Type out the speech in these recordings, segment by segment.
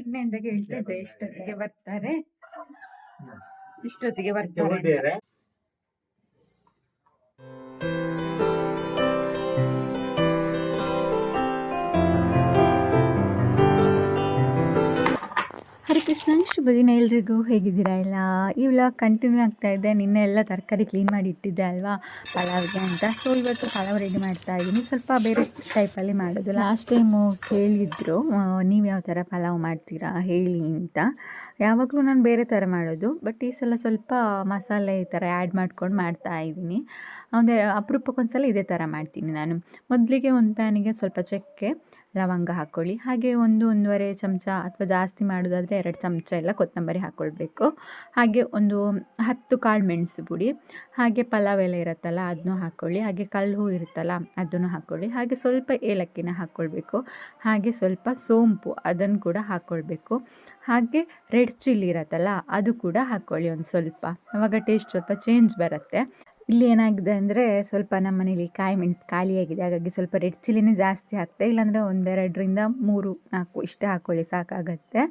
ನಿನ್ನೆಯಿಂದ ಹೇಳ್ತಿದ್ದೆ ಇಷ್ಟೊತ್ತಿಗೆ ಬರ್ತಾರೆ. ಇಷ್ಟೊತ್ತಿಗೆ ಬರ್ತಾರೆ ಹರೇ ಕೃಷ್ಣ ಶುಭ ದಿನ ಎಲ್ರಿಗೂ ಹೇಗಿದ್ದೀರಾ? ಎಲ್ಲ ಈ ವ್ಲಾಗ್ ಕಂಟಿನ್ಯೂ ಆಗ್ತಾ ಇದೆ. ನಿನ್ನೆ ಎಲ್ಲ ತರಕಾರಿ ಕ್ಲೀನ್ ಮಾಡಿ ಇಟ್ಟಿದ್ದೆ ಅಲ್ವಾ? ಪಲಾವ್ಗೆ ಅಂತ. ಸೊ ಇವತ್ತು ಪಲಾವ್ ರೆಡಿ ಮಾಡ್ತಾ ಇದ್ದೀನಿ. ಸ್ವಲ್ಪ ಬೇರೆ ಟೈಪಲ್ಲಿ ಮಾಡೋದು. ಲಾಸ್ಟ್ ಟೈಮು ಕೇಳಿದ್ರು ನೀವು ಯಾವ ಥರ ಪಲಾವ್ ಮಾಡ್ತೀರಾ? ಹೇಳಿ ಅಂತ. ಯಾವಾಗಲೂ ನಾನು ಬೇರೆ ಥರ ಮಾಡೋದು. ಬಟ್ ಈ ಸಲ ಸ್ವಲ್ಪ ಮಸಾಲೆ ಈ ಥರ ಆ್ಯಡ್ ಮಾಡ್ಕೊಂಡು ಮಾಡ್ತಾ ಇದ್ದೀನಿ. ಅಂದರೆ ಅಪರೂಪಕ್ಕೊಂದ್ಸಲ ಇದೇ ಥರ ಮಾಡ್ತೀನಿ ನಾನು. ಮೊದಲಿಗೆ ಒಂದು ಪ್ಯಾನಿಗೆ ಸ್ವಲ್ಪ ಚಕ್ಕೆ ಲವಂಗ ಹಾಕ್ಕೊಳ್ಳಿ. ಹಾಗೆ ಒಂದು ಒಂದೂವರೆ ಚಮಚ ಅಥವಾ ಜಾಸ್ತಿ ಮಾಡೋದಾದರೆ ಎರಡು ಚಮಚ ಎಲ್ಲ ಕೊತ್ತಂಬರಿ ಹಾಕ್ಕೊಳ್ಬೇಕು. ಹಾಗೆ ಒಂದು ಹತ್ತು ಕಾಳು ಮೆಣಸು ಪುಡಿ. ಹಾಗೆ ಪಲಾವ್ ಎಲೆ ಇರುತ್ತಲ್ಲ ಅದನ್ನೂ ಹಾಕ್ಕೊಳ್ಳಿ. ಹಾಗೆ ಕಲ್ಲು ಹೂ ಇರುತ್ತಲ್ಲ ಅದನ್ನು ಹಾಕ್ಕೊಳ್ಳಿ. ಹಾಗೆ ಸ್ವಲ್ಪ ಏಲಕ್ಕಿನ ಹಾಕ್ಕೊಳ್ಬೇಕು. ಹಾಗೆ ಸ್ವಲ್ಪ ಸೋಂಪು ಅದನ್ನು ಕೂಡ ಹಾಕ್ಕೊಳ್ಬೇಕು. ಹಾಗೆ ರೆಡ್ ಚಿಲ್ಲಿ ಇರುತ್ತಲ್ಲ ಅದು ಕೂಡ ಹಾಕ್ಕೊಳ್ಳಿ ಒಂದು ಸ್ವಲ್ಪ. ಅವಾಗ ಟೇಸ್ಟ್ ಸ್ವಲ್ಪ ಚೇಂಜ್ ಬರುತ್ತೆ. ಇಲ್ಲಿ ಏನಾಗಿದೆ ಅಂದರೆ ಸ್ವಲ್ಪ ನಮ್ಮ ಮನೇಲಿ ಕಾಯಿ ಮೆಣಸು ಖಾಲಿಯಾಗಿದೆ ಹಾಗಾಗಿ ಸ್ವಲ್ಪ ರೆಡ್ ಚಿಲ್ಲಿನೇ ಜಾಸ್ತಿ ಹಾಕ್ತೆ. ಇಲ್ಲಾಂದರೆ ಒಂದೆರಡರಿಂದ ಮೂರು, ನಾಲ್ಕು ಇಷ್ಟ ಹಾಕ್ಕೊಳ್ಳಿ ಸಾಕಾಗತ್ತೆ.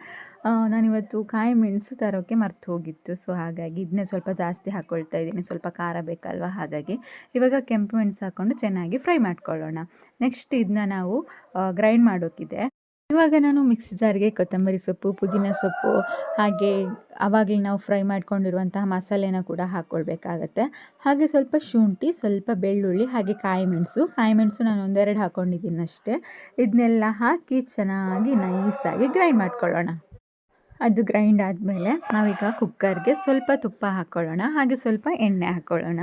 ನಾನಿವತ್ತು ಕಾಯಿ ಮೆಣಸು ತರೋಕ್ಕೆ ಮರ್ತು ಹೋಗಿತ್ತು. ಸೊ ಹಾಗಾಗಿ ಇದನ್ನೇ ಸ್ವಲ್ಪ ಜಾಸ್ತಿ ಹಾಕ್ಕೊಳ್ತಾ ಇದ್ದೀನಿ. ಸ್ವಲ್ಪ ಖಾರ ಬೇಕಲ್ವ? ಹಾಗಾಗಿ ಇವಾಗ ಕೆಂಪು ಮೆಣಸು ಹಾಕ್ಕೊಂಡು ಚೆನ್ನಾಗಿ ಫ್ರೈ ಮಾಡ್ಕೊಳ್ಳೋಣ. ನೆಕ್ಸ್ಟ್ ಇದನ್ನ ನಾವು ಗ್ರೈಂಡ್ ಮಾಡೋಕ್ಕಿದೆ ಇವಾಗ ನಾನು ಮಿಕ್ಸಿ ಜಾರಿಗೆ ಕೊತ್ತಂಬರಿ ಸೊಪ್ಪು, ಪುದೀನ ಸೊಪ್ಪು, ಹಾಗೆ ಆವಾಗಲೇ ನಾವು ಫ್ರೈ ಮಾಡ್ಕೊಂಡಿರುವಂತಹ ಮಸಾಲೆನ ಕೂಡ ಹಾಕ್ಕೊಳ್ಬೇಕಾಗತ್ತೆ ಹಾಗೆ ಸ್ವಲ್ಪ ಶುಂಠಿ, ಸ್ವಲ್ಪ ಬೆಳ್ಳುಳ್ಳಿ, ಹಾಗೆ ಕಾಯಿ ಮೆಣಸು ಕಾಯಿ ಮೆಣಸು ನಾನು ಒಂದೆರಡು ಹಾಕ್ಕೊಂಡಿದ್ದೀನಿ ಅಷ್ಟೇ. ಇದನ್ನೆಲ್ಲ ಹಾಕಿ ಚೆನ್ನಾಗಿ ನೈಸಾಗಿ ಗ್ರೈಂಡ್ ಮಾಡ್ಕೊಳ್ಳೋಣ. ಅದು ಗ್ರೈಂಡ್ ಆದಮೇಲೆ ನಾವೀಗ ಕುಕ್ಕರ್ಗೆ ಸ್ವಲ್ಪ ತುಪ್ಪ ಹಾಕ್ಕೊಳ್ಳೋಣ ಹಾಗೆ ಸ್ವಲ್ಪ ಎಣ್ಣೆ ಹಾಕ್ಕೊಳ್ಳೋಣ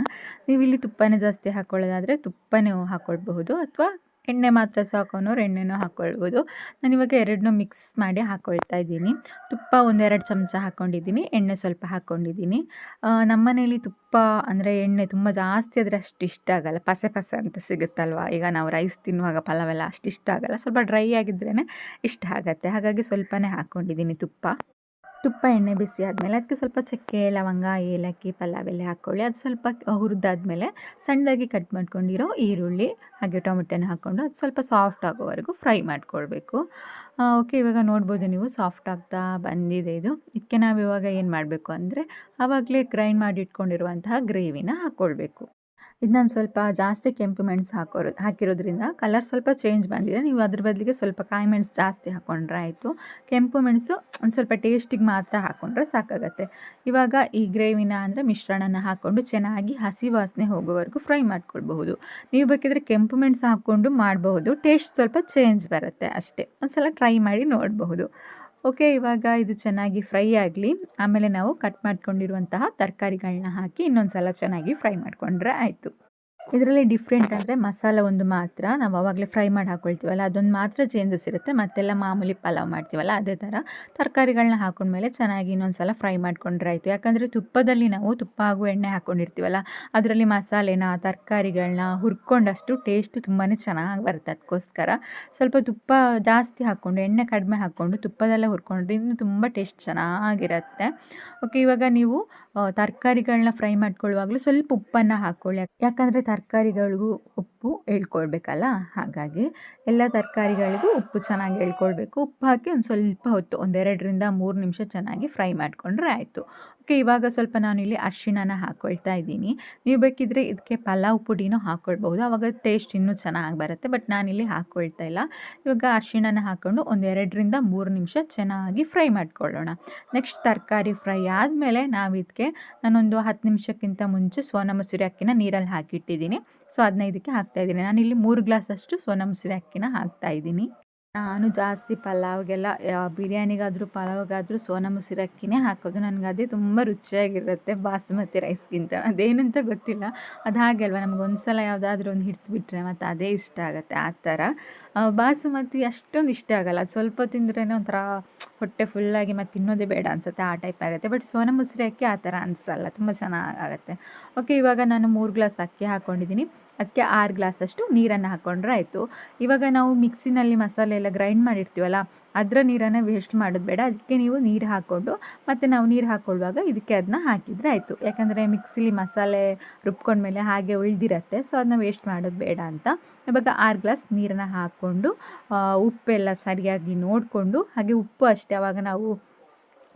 ನೀವು ಇಲ್ಲಿ ತುಪ್ಪನೇ ಜಾಸ್ತಿ ಹಾಕ್ಕೊಳ್ಳೋದಾದರೆ ತುಪ್ಪನೇ ಹಾಕ್ಕೊಳ್ಬಹುದು ಅಥವಾ ಎಣ್ಣೆ ಮಾತ್ರ ಸಾಕೋನವ್ರು ಎಣ್ಣೆನೂ ಹಾಕ್ಕೊಳ್ಬೋದು ನಾನಿವಾಗ ಎರಡನ್ನೂ ಮಿಕ್ಸ್ ಮಾಡಿ ಹಾಕ್ಕೊಳ್ತಾ ಇದ್ದೀನಿ. ತುಪ್ಪ ಒಂದೆರಡು ಚಮಚ ಹಾಕ್ಕೊಂಡಿದ್ದೀನಿ ಎಣ್ಣೆ ಸ್ವಲ್ಪ ಹಾಕ್ಕೊಂಡಿದ್ದೀನಿ ನಮ್ಮನೇಲಿ ತುಪ್ಪ ಅಂದರೆ ಎಣ್ಣೆ ತುಂಬ ಜಾಸ್ತಿ ಆದರೆ ಅಷ್ಟು ಇಷ್ಟ ಆಗಲ್ಲ. ಪಸೆ ಪಸೆ ಅಂತ ಸಿಗುತ್ತಲ್ವ? ಈಗ ನಾವು ರೈಸ್ ತಿನ್ನುವಾಗ ಪಲಾವೆಲ್ಲ ಅಷ್ಟು ಇಷ್ಟ ಆಗಲ್ಲ. ಸ್ವಲ್ಪ ಡ್ರೈ ಆಗಿದ್ರೇ ಇಷ್ಟ ಆಗುತ್ತೆ. ಹಾಗಾಗಿ ಸ್ವಲ್ಪನೇ ಹಾಕ್ಕೊಂಡಿದ್ದೀನಿ ತುಪ್ಪ. ತುಪ್ಪ ಎಣ್ಣೆ ಬಿಸಿ ಆದಮೇಲೆ ಅದಕ್ಕೆ ಸ್ವಲ್ಪ ಚಕ್ಕೆ, ಲವಂಗ, ಏಲಕ್ಕಿ ಪಲಾವ್ ಎಲೆ ಹಾಕ್ಕೊಳ್ಳಿ. ಅದು ಸ್ವಲ್ಪ ಹುರಿದಾದ್ಮೇಲೆ ಸಣ್ಣದಾಗಿ ಕಟ್ ಮಾಡ್ಕೊಂಡಿರೋ ಈರುಳ್ಳಿ ಹಾಗೆ ಟೊಮೆಟೊನ ಹಾಕ್ಕೊಂಡು ಅದು ಸ್ವಲ್ಪ ಸಾಫ್ಟ್ ಆಗೋವರೆಗೂ ಫ್ರೈ ಮಾಡ್ಕೊಳ್ಬೇಕು. ಓಕೆ, ಇವಾಗ ನೋಡ್ಬೋದು ನೀವು ಸಾಫ್ಟ್ ಆಗ್ತಾ ಬಂದಿದೆ ಇದು. ಇದಕ್ಕೆ ನಾವು ಇವಾಗ ಏನು ಮಾಡಬೇಕು ಅಂದರೆ ಆವಾಗಲೇ ಗ್ರೈಂಡ್ ಮಾಡಿ ಇಟ್ಕೊಂಡಿರುವಂತಹ ಗ್ರೇವಿನ ಹಾಕ್ಕೊಳ್ಬೇಕು. ಇದನ್ನ ಸ್ವಲ್ಪ ಜಾಸ್ತಿ ಕೆಂಪು ಮೆಣಸು ಹಾಕೋರು, ಹಾಕಿರೋದ್ರಿಂದ ಕಲರ್ ಸ್ವಲ್ಪ ಚೇಂಜ್ ಬಂದಿದೆ. ನೀವು ಅದ್ರ ಬದಲಿಗೆ ಸ್ವಲ್ಪ ಕಾಯಿ ಮೆಣಸು ಜಾಸ್ತಿ ಹಾಕ್ಕೊಂಡ್ರೆ ಆಯಿತು. ಕೆಂಪು ಮೆಣಸು ಒಂದು ಸ್ವಲ್ಪ ಟೇಸ್ಟಿಗೆ ಮಾತ್ರ ಹಾಕ್ಕೊಂಡ್ರೆ ಸಾಕಾಗತ್ತೆ. ಇವಾಗ ಈ ಗ್ರೇವಿನ ಅಂದರೆ ಮಿಶ್ರಣನ ಹಾಕ್ಕೊಂಡು ಚೆನ್ನಾಗಿ ಹಸಿ ವಾಸನೆ ಹೋಗೋವರೆಗೂ ಫ್ರೈ ಮಾಡ್ಕೊಳ್ಬಹುದು. ನೀವು ಬೇಕಿದ್ರೆ ಕೆಂಪು ಮೆಣಸು ಹಾಕ್ಕೊಂಡು ಮಾಡಬಹುದು. ಟೇಸ್ಟ್ ಸ್ವಲ್ಪ ಚೇಂಜ್ ಬರುತ್ತೆ ಅಷ್ಟೇ. ಒಂದು ಸಲ ಟ್ರೈ ಮಾಡಿ ನೋಡಬಹುದು. ಓಕೆ ಇವಾಗ ಇದು ಚೆನ್ನಾಗಿ ಫ್ರೈ ಆಗಲಿ. ಆಮೇಲೆ ನಾವು ಕಟ್ ಮಾಡ್ಕೊಂಡಿರುವಂತಹ ತರಕಾರಿಗಳನ್ನ ಹಾಕಿ ಇನ್ನೊಂದು ಸಲ ಚೆನ್ನಾಗಿ ಫ್ರೈ ಮಾಡಿಕೊಂಡ್ರೆ ಆಯಿತು. ಇದರಲ್ಲಿ ಡಿಫ್ರೆಂಟ್ ಅಂದರೆ ಮಸಾಲ ಒಂದು ಮಾತ್ರ ನಾವು ಆವಾಗಲೇ ಫ್ರೈ ಮಾಡಿ ಹಾಕ್ಕೊಳ್ತೀವಲ್ಲ ಅದೊಂದು ಮಾತ್ರ ಚೇಂಜಸ್ ಇರುತ್ತೆ. ಮತ್ತೆಲ್ಲ ಮಾಮೂಲಿ ಪಲಾವ್ ಮಾಡ್ತೀವಲ್ಲ, ಅದೇ ಥರ ತರಕಾರಿಗಳನ್ನ ಹಾಕೊಂಡ್ಮೇಲೆ ಚೆನ್ನಾಗಿ ಇನ್ನೊಂದು ಸಲ ಫ್ರೈ ಮಾಡ್ಕೊಂಡ್ರೆ ಆಯಿತು. ಯಾಕಂದರೆ ತುಪ್ಪದಲ್ಲಿ ನಾವು ತುಪ್ಪ ಹಾಗೂ ಎಣ್ಣೆ ಹಾಕ್ಕೊಂಡಿರ್ತೀವಲ್ಲ ಅದರಲ್ಲಿ ಮಸಾಲೆನ ತರಕಾರಿಗಳನ್ನ ಹುರ್ಕೊಂಡಷ್ಟು ಟೇಸ್ಟ್ ತುಂಬಾ ಚೆನ್ನಾಗಿ ಬರುತ್ತೆ ಅದಕ್ಕೋಸ್ಕರ ಸ್ವಲ್ಪ ತುಪ್ಪ ಜಾಸ್ತಿ ಹಾಕ್ಕೊಂಡು, ಎಣ್ಣೆ ಕಡಿಮೆ ಹಾಕ್ಕೊಂಡು ತುಪ್ಪದಲ್ಲೇ ಹುರ್ಕೊಂಡ್ರೆ ಇನ್ನೂ ತುಂಬ ಟೇಸ್ಟ್ ಚೆನ್ನಾಗಿರುತ್ತೆ. ಓಕೆ ಇವಾಗ ನೀವು ತರಕಾರಿಗಳನ್ನ ಫ್ರೈ ಮಾಡ್ಕೊಳ್ಳುವಾಗಲೂ ಸ್ವಲ್ಪ ಉಪ್ಪನ್ನು ಹಾಕ್ಕೊಳ್ಳಿ. ಯಾಕಂದರೆ ತರಕಾರಿಗಳಿಗೂ ಉಪ್ಪು ಹೇಳ್ಕೊಳ್ಬೇಕಲ್ಲ? ಹಾಗಾಗಿ ಎಲ್ಲ ತರಕಾರಿಗಳಿಗೂ ಉಪ್ಪು ಚೆನ್ನಾಗಿ ಹೇಳ್ಕೊಳ್ಬೇಕು. ಉಪ್ಪು ಹಾಕಿ ಒಂದು ಸ್ವಲ್ಪ ಹೊತ್ತು ಒಂದೆರಡರಿಂದ ಮೂರು ನಿಮಿಷ ಚೆನ್ನಾಗಿ ಫ್ರೈ ಮಾಡಿಕೊಂಡ್ರೆ ಆಯಿತು. ಓಕೆ, ಇವಾಗ ಸ್ವಲ್ಪ ನಾನು ಇಲ್ಲಿ ಅರ್ಶಿಣನ ಹಾಕ್ಕೊಳ್ತಾ ಇದ್ದೀನಿ. ನೀವು ಬೇಕಿದ್ರೆ ಇದಕ್ಕೆ ಪಲಾವ್ ಪುಡಿನೂ ಹಾಕ್ಕೊಳ್ಬಹುದು ಆವಾಗ ಟೇಸ್ಟ್ ಇನ್ನೂ ಚೆನ್ನಾಗಿ ಬರುತ್ತೆ, ಬಟ್ ನಾನಿಲ್ಲಿ ಹಾಕ್ಕೊಳ್ತಾ ಇಲ್ಲ. ಇವಾಗ ಅರ್ಶಿಣನ ಹಾಕ್ಕೊಂಡು ಒಂದೆರಡರಿಂದ ಮೂರು ನಿಮಿಷ ಚೆನ್ನಾಗಿ ಫ್ರೈ ಮಾಡ್ಕೊಳ್ಳೋಣ. ನೆಕ್ಸ್ಟ್ ತರಕಾರಿ ಫ್ರೈ ಆದಮೇಲೆ ನಾವು ಇದಕ್ಕೆ ನಾನೊಂದು ಹತ್ತು ನಿಮಿಷಕ್ಕಿಂತ ಮುಂಚೆ ಸೋನಾ ಮಸೂರಿ ಅಕ್ಕಿನ ನೀರಲ್ಲಿ ಹಾಕಿಟ್ಟಿದ್ದೀನಿ. ಸೊ ಅದನ್ನ ಇದಕ್ಕೆ ಹಾಕ್ತಾ ಇದ್ದೀನಿ. ನಾನು ಇಲ್ಲಿ ಮೂರು ಗ್ಲಾಸ್ ಅಷ್ಟು ಸೋನಾ ಮಸೂರಿ ಅಕ್ಕಿನ ಹಾಕ್ತಾ ಇದ್ದೀನಿ. ನಾನು ಜಾಸ್ತಿ ಪಲಾವ್ಗೆಲ್ಲ ಬಿರಿಯಾನಿಗಾದರೂ, ಪಲಾವ್ಗಾದರೂ ಸೋನಾ ಮಸೂರಿ ಅಕ್ಕಿನೇ ಹಾಕೋದು. ನನಗೆ ಅದೇ ತುಂಬ ರುಚಿಯಾಗಿರುತ್ತೆ ಬಾಸುಮತಿ ರೈಸ್ಗಿಂತ. ಅದೇನಂತ ಗೊತ್ತಿಲ್ಲ. ಅದು ಹಾಗೆ ಅಲ್ವಾ ನಮ್ಗೆ ಒಂದು ಸಲ ಯಾವುದಾದ್ರೂ ಒಂದು ಹಿಡಿಸ್ಬಿಟ್ರೆ ಮತ್ತು ಅದೇ ಇಷ್ಟ ಆಗುತ್ತೆ ಆ ಥರ. ಬಾಸುಮತಿ ಅಷ್ಟೊಂದು ಇಷ್ಟ ಆಗಲ್ಲ. ಸ್ವಲ್ಪ ತಿಂದ್ರೇ ಒಂಥರ ಹೊಟ್ಟೆ ಫುಲ್ಲಾಗಿ ಮತ್ತು ತಿನ್ನೋದೇ ಬೇಡ ಅನಿಸುತ್ತೆ ಆ ಟೈಪ್ ಆಗುತ್ತೆ. ಬಟ್ ಸೋನಾ ಮಸೂರಿ ಅಕ್ಕಿ ಆ ಥರ ಅನಿಸಲ್ಲ. ತುಂಬ ಚೆನ್ನಾಗಾಗುತ್ತೆ ಓಕೆ ಇವಾಗ ನಾನು ಮೂರು ಗ್ಲಾಸ್ ಅಕ್ಕಿ ಹಾಕ್ಕೊಂಡಿದ್ದೀನಿ ಅದಕ್ಕೆ ಆರು ಗ್ಲಾಸಷ್ಟು ನೀರನ್ನು ಹಾಕ್ಕೊಂಡ್ರೆ ಆಯಿತು. ಇವಾಗ ನಾವು ಮಿಕ್ಸಿನಲ್ಲಿ ಮಸಾಲೆ ಎಲ್ಲ ಗ್ರೈಂಡ್ ಮಾಡಿರ್ತೀವಲ್ಲ, ಅದರ ನೀರನ್ನು ವೇಸ್ಟ್ ಮಾಡೋದು ಬೇಡ. ಅದಕ್ಕೆ ನೀವು ನೀರು ಹಾಕ್ಕೊಂಡು, ಮತ್ತು ನಾವು ನೀರು ಹಾಕ್ಕೊಳ್ಳುವಾಗ ಇದಕ್ಕೆ ಅದನ್ನ ಹಾಕಿದರೆ ಆಯಿತು. ಯಾಕಂದರೆ ಮಿಕ್ಸಿಲಿ ಮಸಾಲೆ ರುಬ್ಕೊಂಡ್ಮೇಲೆ ಹಾಗೆ ಉಳಿದಿರತ್ತೆ, ಸೊ ಅದನ್ನ ವೇಸ್ಟ್ ಮಾಡೋದು ಬೇಡ ಅಂತ. ಇವಾಗ ಆರು ಗ್ಲಾಸ್ ನೀರನ್ನು ಹಾಕ್ಕೊಂಡು ಉಪ್ಪೆಲ್ಲ ಸರಿಯಾಗಿ ನೋಡಿಕೊಂಡು, ಹಾಗೆ ಉಪ್ಪು ಅಷ್ಟೇ. ಅವಾಗ ನಾವು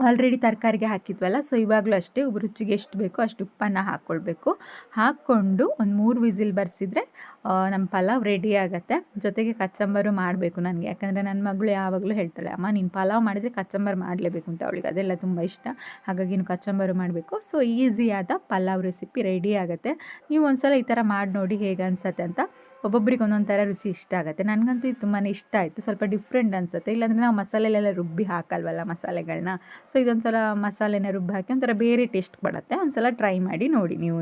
ಆಲ್ರೆಡಿ ತರಕಾರಿಗೆ ಹಾಕಿದ್ವಲ್ಲ ಸೊ ಇವಾಗಲೂ ಅಷ್ಟೇ ರುಚಿಗೆ ಎಷ್ಟು ಬೇಕೋ ಅಷ್ಟು ಉಪ್ಪನ್ನು ಹಾಕ್ಕೊಳ್ಬೇಕು ಹಾಕ್ಕೊಂಡು ಒಂದು ಮೂರು ವಿಸಿಲ್ ಬರ್ಸಿದ್ರೆ ನಮ್ಮ ಪಲಾವ್ ರೆಡಿ ಆಗುತ್ತೆ. ಜೊತೆಗೆ ಕಚ್ಚಂಬರು ಮಾಡಬೇಕು ನನಗೆ. ಯಾಕಂದರೆ ನನ್ನ ಮಗಳು ಯಾವಾಗಲೂ ಹೇಳ್ತಾಳೆ, ಅಮ್ಮ, ನೀನು ಪಲಾವ್ ಮಾಡಿದರೆ ಕಚ್ಚಂಬರು ಮಾಡಲೇಬೇಕು ಅಂತ ಅವಳಿಗೆ. ಅದೆಲ್ಲ ತುಂಬ ಇಷ್ಟ. ಹಾಗಾಗಿ ನೀವು ಕಚ್ಚಂಬರು ಮಾಡಬೇಕು. ಸೊ ಈಸಿಯಾದ ಪಲಾವ್ ರೆಸಿಪಿ ರೆಡಿ ಆಗುತ್ತೆ. ನೀವು ಒಂದ್ಸಲ ಈ ಥರ ಮಾಡಿ ನೋಡಿ ಹೇಗೆ ಅನಿಸತ್ತೆ ಅಂತ ಒಬ್ಬೊಬ್ರಿಗೆ ಒಂದೊಂದು ಥರ ರುಚಿ ಇಷ್ಟ ಆಗುತ್ತೆ. ನನಗಂತೂ ಇದು ತುಂಬಾ ಇಷ್ಟ ಆಯಿತು. ಸ್ವಲ್ಪ ಡಿಫ್ರೆಂಟ್ ಅನಿಸುತ್ತೆ. ಇಲ್ಲಾಂದರೆ ನಾವು ಮಸಾಲೆಲೆಲ್ಲ ರುಬ್ಬಿ ಹಾಕಲ್ವಲ್ಲ ಮಸಾಲೆಗಳನ್ನ ಸೊ ಇದೊಂದು ಸಲ ಮಸಾಲೆನ ರುಬ್ಬಿ ಹಾಕಿ ಒಂಥರ ಬೇರೆ ಟೇಸ್ಟ್ ಬರುತ್ತೆ. ಒಂದ್ಸಲ ಟ್ರೈ ಮಾಡಿ ನೋಡಿ ನೀವು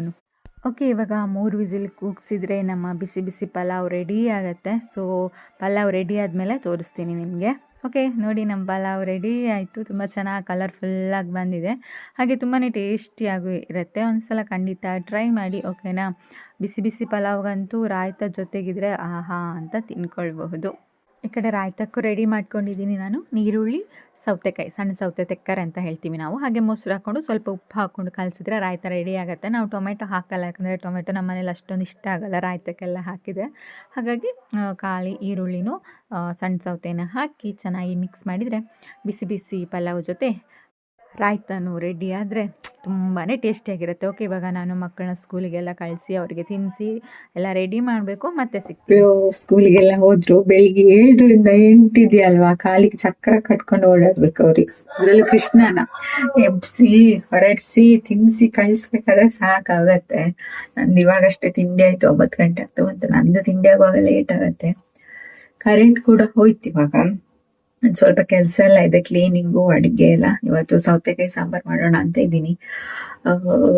ಓಕೆ, ಇವಾಗ ಮೂರು ವಿಸಿಲ್ ಕೂಗ್ಸಿದ್ರೆ ನಮ್ಮ ಬಿಸಿ ಬಿಸಿ ಪಲಾವ್ ರೆಡಿ ಆಗುತ್ತೆ. ಸೊ ಪಲಾವ್ ರೆಡಿ ಆದಮೇಲೆ ತೋರಿಸ್ತೀನಿ ನಿಮಗೆ. ಓಕೆ, ನೋಡಿ ನಮ್ಮ ಪಲಾವ್ ರೆಡಿ ಆಯಿತು. ತುಂಬ ಚೆನ್ನಾಗಿ ಕಲರ್ಫುಲ್ಲಾಗಿ ಬಂದಿದೆ. ಹಾಗೆ ತುಂಬಾ ಟೇಸ್ಟಿಯಾಗೂ ಇರುತ್ತೆ. ಒಂದು ಸಲ ಖಂಡಿತ ಟ್ರೈ ಮಾಡಿ ಓಕೆನಾ ಬಿಸಿ ಬಿಸಿ ಪಲಾವ್ಗಂತೂ ರಾಯ್ತ ಜೊತೆಗಿದ್ರೆ ಆಹಾ ಅಂತ ತಿನ್ಕೊಳ್ಬಹುದು. ಈ ಕಡೆ ರಾಯ್ತಕ್ಕೂ ರೆಡಿ ಮಾಡ್ಕೊಂಡಿದ್ದೀನಿ ನಾನು. ನೀರುಳ್ಳಿ, ಸೌತೆಕಾಯಿ, ಸಣ್ಣ ಸೌತೆ ತೆಕ್ಕರೆ ಅಂತ ಹೇಳ್ತೀವಿ ನಾವು. ಹಾಗೆ ಮೊಸರು ಹಾಕ್ಕೊಂಡು ಸ್ವಲ್ಪ ಉಪ್ಪು ಹಾಕ್ಕೊಂಡು ಕಲಸಿದ್ರೆ ರಾಯ್ತ ರೆಡಿ ಆಗುತ್ತೆ. ನಾವು ಟೊಮೆಟೊ ಹಾಕಲ್ಲ, ಯಾಕಂದರೆ ಟೊಮೆಟೊ ನಮ್ಮ ಮನೇಲಿ ಅಷ್ಟೊಂದು ಇಷ್ಟ ಆಗಲ್ಲ. ರಾಯ್ತಕ್ಕೆಲ್ಲ ಹಾಕಿದೆ ಹಾಗಾಗಿ ಕಾಳಿ ಈರುಳ್ಳಿನೂ ಸಣ್ಣ ಸೌತೆನ ಹಾಕಿ ಚೆನ್ನಾಗಿ ಮಿಕ್ಸ್ ಮಾಡಿದರೆ ಬಿಸಿ ಬಿಸಿ ಪಲಾವ್ ಜೊತೆ ರಾಯ್ತನೂ ರೆಡಿ ಆದರೆ ತುಂಬಾ ಟೇಸ್ಟಿಯಾಗಿರುತ್ತೆ ಓಕೆ ಇವಾಗ ನಾನು ಮಕ್ಕಳನ್ನ ಸ್ಕೂಲಿಗೆಲ್ಲ ಕಳಿಸಿ ಅವರಿಗೆ ತಿನ್ನಿಸಿ ಎಲ್ಲ ರೆಡಿ ಮಾಡಬೇಕು, ಮತ್ತೆ ಸಿಗ್ತೀವಿ ಸ್ಕೂಲಿಗೆಲ್ಲ ಹೋದ್ರು, ಬೆಳಿಗ್ಗೆ ಏಳರಿಂದ ಎಂಟಿದೆಯಲ್ವಾ ಕಾಲಿಗೆ ಚಕ್ರ ಕಟ್ಕೊಂಡು ಓಡಾಡ್ಬೇಕು ಅವ್ರಿಗೆ. ಅದರಲ್ಲಿ ಕೃಷ್ಣನ. ಎಬ್ಸಿ, ಹೊರಡಿಸಿ ತಿನ್ನಿಸಿ ಕಳಿಸ್ಬೇಕಾದ್ರೆ ಸಾಕಾಗತ್ತೆ. ನಂದು ಇವಾಗಷ್ಟೇ ತಿಂಡಿ ಆಯ್ತು, ಒಂಬತ್ತು ಗಂಟೆ ಆಗ್ತು ಮತ್ತೆ ನಂದು ತಿಂಡಿ ಆಗುವಾಗ ಲೇಟ್ ಆಗತ್ತೆ. ಕರೆಂಟ್ ಕೂಡ ಹೋಯ್ತು ಇವಾಗ. ಒಂದ್ ಸ್ವಲ್ಪ ಕೆಲಸ ಎಲ್ಲ ಇದೆ ಕ್ಲೀನಿಂಗು ಅಡಿಗೆ ಎಲ್ಲ. ಇವತ್ತು ಸೌತೆಕಾಯಿ ಸಾಂಬಾರ್ ಮಾಡೋಣ ಅಂತ ಇದ್ದೀನಿ.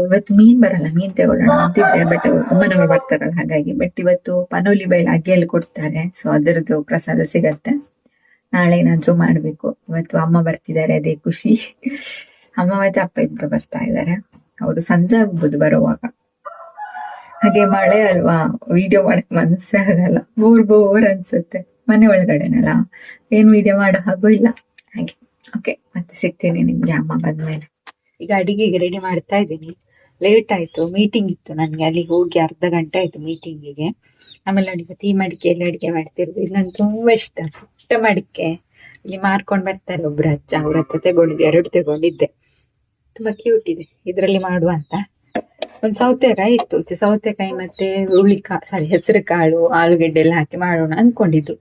ಇವತ್ತು ಮೀನ್ ಬರಲ್ಲ, ಮೀನ್ ತಗೊಳ್ಳೋಣ ಅಂತಿದ್ದೆ ಬಟ್ ಅಮ್ಮನವ್ರು ಬರ್ತಾರಲ್ಲ ಹಾಗಾಗಿ. ಬಟ್ ಇವತ್ತು ಪನೋಲಿ ಬೈಲ್ ಅಗ್ಗೆಯಲ್ಲಿ ಕೊಡ್ತಾರೆ ಸೊ ಅದರದ್ದು ಪ್ರಸಾದ ಸಿಗತ್ತೆ. ನಾಳೆ ಏನಾದ್ರೂ ಮಾಡ್ಬೇಕು. ಇವತ್ತು ಅಮ್ಮ ಬರ್ತಿದ್ದಾರೆ, ಅದೇ ಖುಷಿ. ಅಮ್ಮ ಮತ್ತೆ ಅಪ್ಪ ಇಬ್ರು ಬರ್ತಾ ಇದ್ದಾರೆ. ಅವರು ಸಂಜೆ ಆಗ್ಬೋದು ಬರುವಾಗ. ಹಾಗೆ ಮಳೆ ಅಲ್ವಾ? ವಿಡಿಯೋ ಮಾಡಕ್ ಮನ್ಸೇ ಆಗಲ್ಲ. ಬೋರ್ ಬೋರ್ ಅನ್ಸುತ್ತೆ. ಮನೆ ಒಳಗಡೆನಲ್ಲ? ಏನ್ ವಿಡಿಯೋ ಮಾಡೋ ಹಾಗೂ ಇಲ್ಲ. ಹಾಗೆ. ಓಕೆ ಮತ್ತೆ ಸಿಗ್ತೀನಿ ನಿಮ್ಗೆ ಅಮ್ಮ ಬಂದ್ಮೇಲೆ. ಈಗ ಅಡಿಗೆಗೆ ರೆಡಿ ಮಾಡ್ತಾ ಇದ್ದೀನಿ. ಲೇಟ್ ಆಯ್ತು ಮೀಟಿಂಗ್ ಇತ್ತು ನನಗೆ. ಅಲ್ಲಿ ಹೋಗಿ ಅರ್ಧ ಗಂಟೆ ಆಯ್ತು ಮೀಟಿಂಗಿಗೆ ಆಮೇಲೆ ನೋಡಿ ತೀ ಈ ಮಡಿಕೆಯಲ್ಲಿ ಅಡಿಗೆ ಮಾಡ್ತಿರೋದು. ಇದು ನಂಗೆ ತುಂಬಾ ಇಷ್ಟ. ಪುಟ್ಟ ಮಡಿಕೆ. ಇಲ್ಲಿ ಮಾರ್ಕೊಂಡು ಬರ್ತಾರೆ ಒಬ್ರು ಅಜ್ಜ. ಅವ್ರ ಹತ್ರ ತಗೊಂಡಿದ್ದೆ, ಎರಡು ತಗೊಂಡಿದ್ದೆ. ತುಂಬಾ ಕ್ಯೂಟ್ ಇದೆ. ಇದರಲ್ಲಿ ಮಾಡುವ ಅಂತ. ಒಂದು ಸೌತೆಕಾಯಿ ಇತ್ತು. ಸೌತೆಕಾಯಿ ಮತ್ತೆ ಹುರುಳಿಕಾಳು ಸಾರಿ ಹೆಸರು ಕಾಳು ಆಲೂಗೆಡ್ಡೆ ಎಲ್ಲ ಹಾಕಿ ಮಾಡೋಣ ಅನ್ಕೊಂಡಿದ್ದು.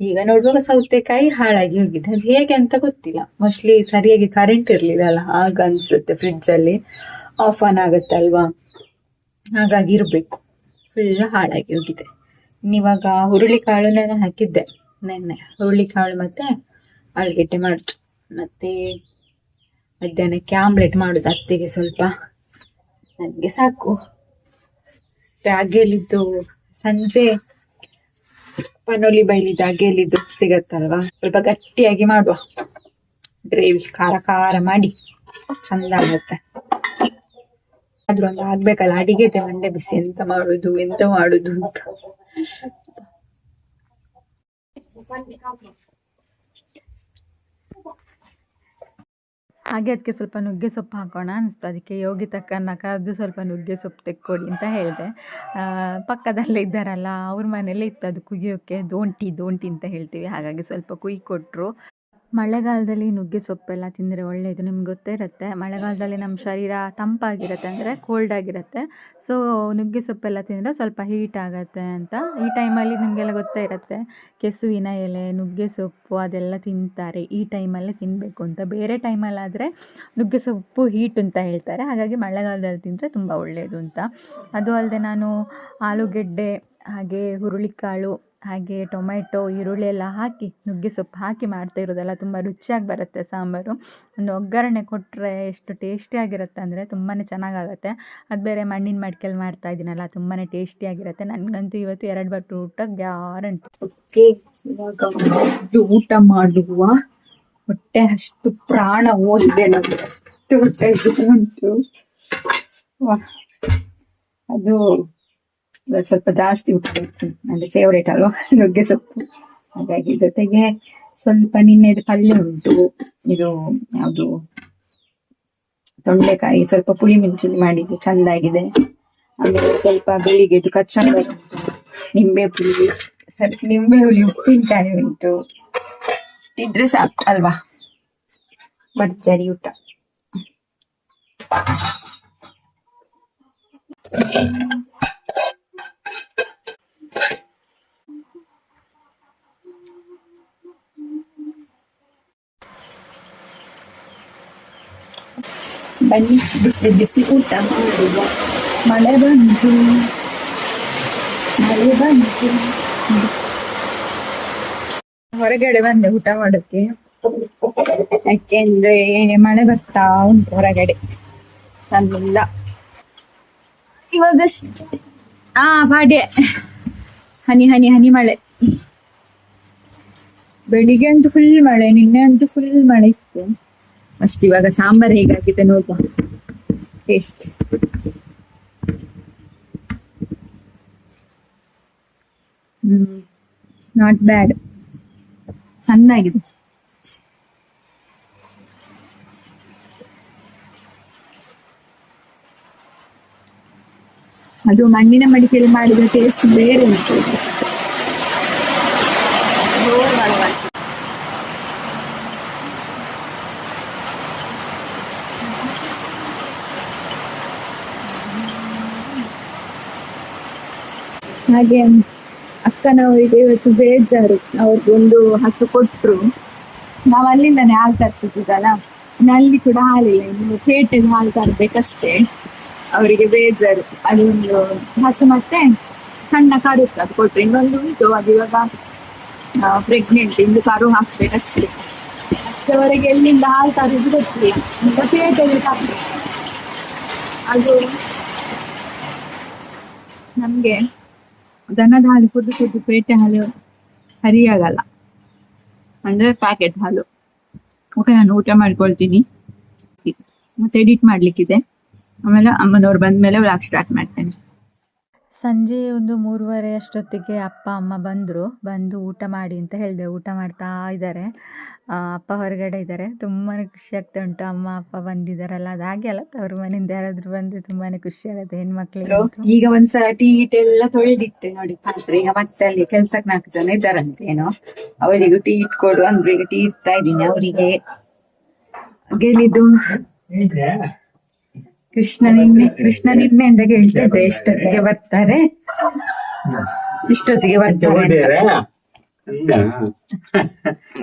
ಈಗ ನೋಡುವಾಗ ಸೌತೆಕಾಯಿ ಹಾಳಾಗಿ ಹೋಗಿದೆ. ಅದು ಹೇಗೆ ಅಂತ ಗೊತ್ತಿಲ್ಲ. ಮೋಸ್ಟ್ಲಿ ಸರಿಯಾಗಿ ಕರೆಂಟ್ ಇರ್ಲಿಲ್ಲ ಅಲ್ಲ ಆಗ ಅನ್ಸುತ್ತೆ ಫ್ರಿಡ್ಜ್ ಅಲ್ಲಿ ಆಫ್ ಆನ್ ಆಗುತ್ತಲ್ವಾ? ಹಾಗಾಗಿ ಇರಬೇಕು. ಫುಲ್ ಹಾಳಾಗಿ ಹೋಗಿದೆ. ಇನ್ನಿವಾಗ ಹುರುಳಿ ನಾನು ಹಾಕಿದ್ದೆ. ನೆನ್ನೆ ಹುರುಳಿ ಕಾಳು ಮತ್ತೆ ಆಲೂಗೆಡ್ಡೆ ಮಾಡಿತು ಮತ್ತೆ ಮಧ್ಯಾಹ್ನಕ್ಕೆ ಆಮ್ಲೆಟ್ ಮಾಡುದು ಅತ್ತೆಗೆ ಸ್ವಲ್ಪ. ನನಗೆ ಸಾಕು. ಅಗೆಲಿದ್ದು ಸಂಜೆ ಪನೋಲಿ ಬೈಲಿದ್ದು ಅಗೇಲಿದ್ದು ಸಿಗತ್ತಲ್ವಾ? ಸ್ವಲ್ಪ ಗಟ್ಟಿಯಾಗಿ ಮಾಡುವ. ಗ್ರೇವಿ ಖಾರ ಖಾರ ಮಾಡಿ. ಚಂದ ಆಗುತ್ತೆ. ಆದ್ರೂ ಒಂದು ಆಗ್ಬೇಕಲ್ಲ ಅಡಿಗೆ ಮಂಡೆ ಬಿಸಿ ಎಂತ ಮಾಡುದು ಎಂತ ಮಾಡುದು ಅಂತ. ಹಾಗೆ ಅದಕ್ಕೆ ಸ್ವಲ್ಪ ನುಗ್ಗೆ ಸೊಪ್ಪು ಹಾಕೋಣ ಅನಿಸ್ತು. ಅದಕ್ಕೆ ಯೋಗಿ ತಕ್ಕನ್ನ ಕರೆದು ಸ್ವಲ್ಪ ನುಗ್ಗೆ ಸೊಪ್ಪು ತೆಕ್ಕೊಡಿ ಅಂತ ಹೇಳಿದೆ. ಪಕ್ಕದಲ್ಲೇ ಇದ್ದಾರಲ್ಲ, ಅವ್ರ ಮನೇಲೇ ಇತ್ತು. ಅದು ಕುಯ್ಯೋಕ್ಕೆ ದೋಂಟಿ ದೋಂಟಿ ಅಂತ ಹೇಳ್ತೀವಿ. ಹಾಗಾಗಿ ಸ್ವಲ್ಪ ಕುಯ್ ಕೊಟ್ಟರು ಮಳೆಗಾಲದಲ್ಲಿ ನುಗ್ಗೆ ಸೊಪ್ಪೆಲ್ಲ ತಿಂದರೆ ಒಳ್ಳೆಯದು ನಿಮ್ಗೆ ಗೊತ್ತೇ ಇರುತ್ತೆ ಮಳೆಗಾಲದಲ್ಲಿ ನಮ್ಮ ಶರೀರ ತಂಪಾಗಿರುತ್ತೆ ಅಂದರೆ ಕೋಲ್ಡ್ ಆಗಿರುತ್ತೆ. ಸೊ ನುಗ್ಗೆ ಸೊಪ್ಪೆಲ್ಲ ತಿಂದರೆ ಸ್ವಲ್ಪ ಹೀಟ್ ಆಗುತ್ತೆ ಅಂತ ಈ ಟೈಮಲ್ಲಿ ನಿಮಗೆಲ್ಲ ಗೊತ್ತೇ ಇರುತ್ತೆ ಕೆಸುವಿನ ಎಲೆ, ನುಗ್ಗೆ ಸೊಪ್ಪು ಅದೆಲ್ಲ ತಿಂತಾರೆ. ಈ ಟೈಮಲ್ಲೇ ತಿನ್ನಬೇಕು ಅಂತ. ಬೇರೆ ಟೈಮಲ್ಲಾದರೆ ನುಗ್ಗೆ ಸೊಪ್ಪು ಹೀಟ್ ಅಂತ ಹೇಳ್ತಾರೆ. ಹಾಗಾಗಿ ಮಳೆಗಾಲದಲ್ಲಿ ತಿಂದರೆ ತುಂಬ ಒಳ್ಳೆಯದು ಅಂತ. ಅದು ಅಲ್ಲದೆ ನಾನು ಆಲೂಗೆಡ್ಡೆ, ಹಾಗೆ ಹುರುಳಿಕಾಳು ಹಾಗೆ ಟೊಮೆಟೊ ಈರುಳ್ಳಿ ಎಲ್ಲ ಹಾಕಿ, ನುಗ್ಗೆ ಸೊಪ್ಪು ಹಾಕಿ ಮಾಡ್ತಾ ಇರೋದಲ್ಲ ತುಂಬ ರುಚಿಯಾಗಿ ಬರುತ್ತೆ ಸಾಂಬಾರು. ಒಂದು ಒಗ್ಗರಣೆ ಕೊಟ್ಟರೆ ಎಷ್ಟು ಟೇಸ್ಟಿಯಾಗಿರುತ್ತೆ ಅಂದರೆ ತುಂಬಾ ಚೆನ್ನಾಗಾಗುತ್ತೆ. ಅದು ಬೇರೆ ಮಣ್ಣಿನ ಮಡಿಕೆಯಲ್ಲಿ ಮಾಡ್ತಾ ಇದ್ದೀನಲ್ಲ ತುಂಬಾ ಟೇಸ್ಟಿಯಾಗಿರುತ್ತೆ ನನಗಂತೂ ಇವತ್ತು ಎರಡು ಬಟ್ಟು ಊಟ ಗ್ಯಾರಂಟಿ. ಓಕೆ, ಇವಾಗ ಊಟ ಮಾಡುವ. ಹೊಟ್ಟೆ ಅಷ್ಟು ಪ್ರಾಣ ಓದಿದೆ ಅಷ್ಟು ಹೊಟ್ಟೆ ಉಂಟು. ಅದು ಇವತ್ತು ಸ್ವಲ್ಪ ಜಾಸ್ತಿ ಊಟ ಮಾಡ್ತೀನಿ ನಂದು ಫೇವ್ರೇಟ್ ಅಲ್ವಾ? ನುಗ್ಗೆ ಸೊಪ್ಪು. ಹಾಗಾಗಿ ಜೊತೆಗೆ ಸ್ವಲ್ಪ ನಿನ್ನೆದು ಪಲ್ಯ ಉಂಟು. ಇದು ಯಾವುದು? ತೊಂಡೆಕಾಯಿ, ಸ್ವಲ್ಪ ಪುಳಿ ಮೆಣಸಿನ ಮಾಡಿದ್ದು. ಚಂದಾಗಿದೆ. ಆಮೇಲೆ ಸ್ವಲ್ಪ ಬೆಳಿಗ್ಗೆದು ಕಚ್ಚಂಬರಿ ನಿಂಬೆ ಪುಳಿ. ಸ್ವಲ್ಪ ನಿಂಬೆ ಹುಳಿ ಉಪ್ಪಿನಕಾಯಿ ಉಂಟು. ಇಷ್ಟಿದ್ರೆ ಸಾಕು, ಅಲ್ವಾ? ಭರ್ಜರಿ ಊಟ. ಬನ್ನಿ ಬಿಸಿ ಬಿಸಿ ಊಟ ಮಾಡುವ ಮಳೆ ಬಂತು ಮಳೆ ಬಂತು ಹೊರಗಡೆ ಬಂದೆ ಊಟ ಮಾಡೋಕ್ಕೆ. ಯಾಕೆಂದ್ರೆ ಮಳೆ ಬರ್ತಾ ಉಂಟು ಹೊರಗಡೆ. ಚಂದ ಇವಾಗ ಆ, ಪಾಡ್ಯ. ಹನಿ ಹನಿ ಹನಿ ಮಳೆ. ಬೆಳಿಗ್ಗೆ ಅಂತೂ ಫುಲ್ ಮಳೆ, ನಿನ್ನೆ ಅಂತೂ ಫುಲ್ ಮಳೆ ಇತ್ತು. ಅಷ್ಟು ಇವಾಗ ಸಾಂಬಾರ್ ಹೇಗಾಗಿದೆ ನೋಡುವ? ಟೇಸ್ಟ್. ಹ್ಮ್ ನಾಟ್ ಬ್ಯಾಡ್ ಚೆನ್ನಾಗಿದೆ. ಅದು ಮಣ್ಣಿನ ಮಡಿಕೆಯಲ್ಲಿ ಮಾಡಿದ ಟೇಸ್ಟ್ ಬೇರೆ ಉಂಟು ಜೋರ್ ಮಳೆ ಬಂತು. ಹಾಗೆ ಅಕ್ಕನವರಿಗೆ ಇವತ್ತು ಬೇಜಾರು. ಅವ್ರಿಗೊಂದು ಹಸು ಕೊಟ್ಟರು ನಾವು ಅಲ್ಲಿಂದನೇ ಹಾಲು ತರ್ಸಿದ್ದಲ್ಲ ಅಲ್ಲಿ ಕೂಡ ಹಾಲಿಲ್ಲ. ಇನ್ನು ಪೇಟೆಗೆ ಹಾಲು ತರಬೇಕಷ್ಟೇ. ಅವರಿಗೆ ಬೇಜಾರು. ಅದೊಂದು ಹಸು ಮತ್ತೆ ಸಣ್ಣ ಕರು ಅದು ಕೊಟ್ಟರೆ ಇನ್ನೊಂದು ಉಂಟು. ಅದು ಇವಾಗ ಪ್ರೆಗ್ನೆಂಟ್ ಇಂದು ಕರು ಹಾಕ್ಬೇಕಷ್ಟೇ ಅಷ್ಟವರೆಗೆ ಎಲ್ಲಿಂದ ಹಾಲು ತರೋದು ಗೊತ್ತಿಲ್ಲ. ಈಗ ಪೇಟೆಗೆ ತರಬೇಕು. ಅದು ನಮ್ಗೆ ದನದ ಹಾಲು ಕುದ್ದು ಕುದ್ದು ಪೇಟೆ ಹಾಲು ಸರಿಯಾಗಲ್ಲ. ಅಂದ್ರೆ ಪ್ಯಾಕೆಟ್ ಹಾಲು. ಓಕೆ ನಾನು ಊಟ ಮಾಡ್ಕೊಳ್ತೀನಿ. ಮತ್ತೆ ಎಡಿಟ್ ಮಾಡ್ಲಿಕ್ಕಿದೆ. ಆಮೇಲೆ ಅಮ್ಮನವ್ರು ಬಂದ್ಮೇಲೆ ವ್ಲಾಗ್ ಸ್ಟಾರ್ಟ್ ಮಾಡ್ತೇನೆ. ಸಂಜೆ ಒಂದು ಮೂರುವರೆ ಅಷ್ಟೊತ್ತಿಗೆ ಅಪ್ಪ ಅಮ್ಮ ಬಂದರು. ಬಂದು ಊಟ ಮಾಡಿ ಅಂತ ಹೇಳಿದೆ. ಊಟ ಮಾಡ್ತಾ ಇದ್ದಾರೆ. ಆ, ಅಪ್ಪ ಹೊರಗಡೆ ಇದ್ದಾರೆ. ತುಂಬಾ ಖುಷಿ ಆಗ್ತಾ ಉಂಟು. ಅಮ್ಮ ಅಪ್ಪ ಬಂದಿದ್ದಾರಲ್ಲ. ಅದು ಹಾಗೆ ಅಲ್ಲ. ಅವ್ರ ಮನೆಯಿಂದ ಯಾರಾದರೂ ಬಂದ್ರೆ ತುಂಬಾ ಖುಷಿ ಆಗುತ್ತೆ. ಹೆಣ್ಮಕ್ಳಿಗೆ. ಈಗ ಒಂದ್ಸಲ ಟೀ ಗೀಟ್ ಎಲ್ಲ ತೊಳೆದಿಟ್ಟೆ ನೋಡಿ ಪಾತ್ರೆ. ಈಗ ಮತ್ತೆ ಅಲ್ಲಿ ಕೆಲ್ಸಕ್ಕೆ ನಾಲ್ಕು ಜನ ಇದ್ದಾರಂತೆ ಏನೋ. ಅವರಿಗೂ ಟೀ ಇಟ್ಕೊಡು. ಅಂದ್ರೆ ಈಗ ಟೀ ಇಡ್ತಾ ಇದ್ದೀನಿ. ಅವರಿಗೆ. ಗೆಲಿದು ಕೃಷ್ಣ ನಿನ್ನೆ ಕೃಷ್ಣ ನಿನ್ನೆ ಅಂತ ಕೇಳ್ತಿದ್ದೆ ಎಷ್ಟೊತ್ತಿಗೆ ಬರ್ತಾರೆ. ಇಷ್ಟೊತ್ತಿಗೆ ಬರ್ತಾರೆ.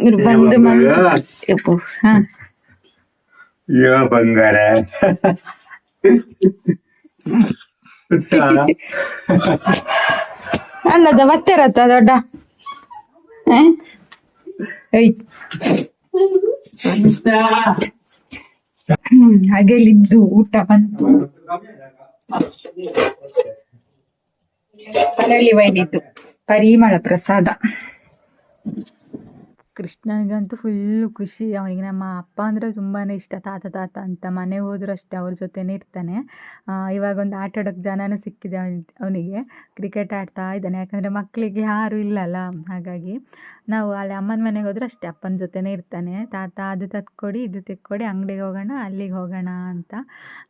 ಇವ್ರು ಬಂದು ಮಲ್ಕೊಂಡು ಹಾ. ಬಂಗಾರ. ಅಲ್ಲದ ಮತ್ತೆ ದೊಡ್ಡ. ಐ ಏಯ್. ಹಾಗೆ ಇಲ್ಲಿದ್ದು ಊಟ ಬಂತು. ಅರಳಿ ವೈನಿದ್ದು ಪರಿಮಳ ಪ್ರಸಾದ. ಕೃಷ್ಣನಿಗಂತೂ ಫುಲ್ಲು ಖುಷಿ. ಅವನಿಗೆ ನಮ್ಮ ಅಪ್ಪ ಅಂದರೆ ತುಂಬಾ ಇಷ್ಟ. ತಾತ ತಾತ ಅಂತ ಮನೆಗೆ ಹೋದ್ರೂ ಅಷ್ಟೇ ಅವ್ರ ಜೊತೆನೇ ಇರ್ತಾನೆ. ಇವಾಗ ಒಂದು ಆಟ ಆಡೋಕ್ಕೆ ಜನನೂ ಸಿಕ್ಕಿದೆ ಅವನಿಗೆ. ಕ್ರಿಕೆಟ್ ಆಡ್ತಾ ಇದ್ದಾನೆ. ಯಾಕಂದರೆ ಮಕ್ಕಳಿಗೆ ಯಾರೂ ಇಲ್ಲಲ್ಲ. ಹಾಗಾಗಿ ನಾವು ಅಲ್ಲಿ ಅಮ್ಮನ ಮನೆಗೆ ಹೋದ್ರೆ ಅಷ್ಟೇ, ಅಪ್ಪನ ಜೊತೆನೇ ಇರ್ತಾನೆ. ತಾತ ಅದು ತತ್ಕೊಡಿ ಇದು ತೆಕ್ಕೊಡಿ, ಅಂಗಡಿಗೆ ಹೋಗೋಣ, ಅಲ್ಲಿಗೆ ಹೋಗೋಣ ಅಂತ.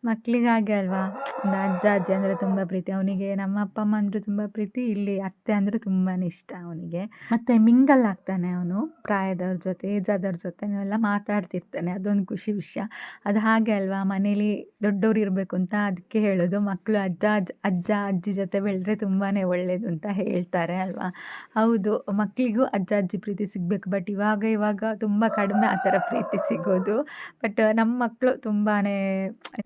ಮಕ್ಕಳಿಗೆ ಹಾಗೆ ಅಲ್ವಾ? ಒಂದು ಅಜ್ಜ, ಅಜ್ಜಿ ಅಂದರೆ ತುಂಬ ಪ್ರೀತಿ. ಅವನಿಗೆ ನಮ್ಮ ಅಪ್ಪ, ಅಮ್ಮ ಅಂದರೆ ತುಂಬ ಪ್ರೀತಿ, ಇಲ್ಲಿ ಅತ್ತೆ ಅಂದರೆ ತುಂಬಾ ಇಷ್ಟ ಅವನಿಗೆ. ಮತ್ತು ಮಿಂಗಲ್ ಆಗ್ತಾನೆ ಅವನು, ಪ್ರಾಯದವ್ರ ಜೊತೆ ಏಜಾದವ್ರ ಜೊತೆ ಎಲ್ಲ ಮಾತಾಡ್ತಿರ್ತಾನೆ. ಅದೊಂದು ಖುಷಿ ವಿಷಯ. ಅದು ಹಾಗೆ ಅಲ್ವಾ? ಮನೇಲಿ ದೊಡ್ಡವ್ರು ಇರಬೇಕು ಅಂತ ಅದಕ್ಕೆ ಹೇಳೋದು. ಮಕ್ಕಳು ಅಜ್ಜ ಅಜ್ಜ ಅಜ್ಜ, ಅಜ್ಜಿ ಜೊತೆ ಬೆಳೆದ್ರೆ ತುಂಬಾ ಒಳ್ಳೆಯದು ಅಂತ ಹೇಳ್ತಾರೆ ಅಲ್ವಾ? ಹೌದು ಮಕ್ಕಳಿಗೂ ಅಜ್ಜ ಅಜ್ಜಿ ಪ್ರೀತಿ ಸಿಗಬೇಕು. ಬಟ್ ಇವಾಗ ಇವಾಗ ತುಂಬ ಕಡಿಮೆ ಆ ಥರ ಪ್ರೀತಿ ಸಿಗೋದು. ಬಟ್ ನಮ್ಮ ಮಕ್ಕಳು ತುಂಬಾ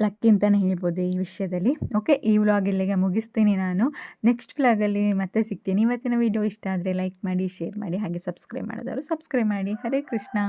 ಲಕ್ಕಿ ಅಂತಲೇ ಹೇಳ್ಬೋದು ಈ ವಿಷಯದಲ್ಲಿ. ಓಕೆ ಈ ವ್ಲಾಗ್ ಇಲ್ಲಿಗೆ ಮುಗಿಸ್ತೀನಿ ನಾನು. ನೆಕ್ಸ್ಟ್ ವ್ಲಾಗಲ್ಲಿ ಮತ್ತೆ ಸಿಗ್ತೀನಿ. ಇವತ್ತಿನ ವಿಡಿಯೋ ಇಷ್ಟ ಆದರೆ ಲೈಕ್ ಮಾಡಿ ಶೇರ್ ಮಾಡಿ, ಹಾಗೆ ಸಬ್ಸ್ಕ್ರೈಬ್ ಮಾಡೋದವರು ಸಬ್ಸ್ಕ್ರೈಬ್ ಮಾಡಿ. ಹರೇ ಕೃಷ್ಣ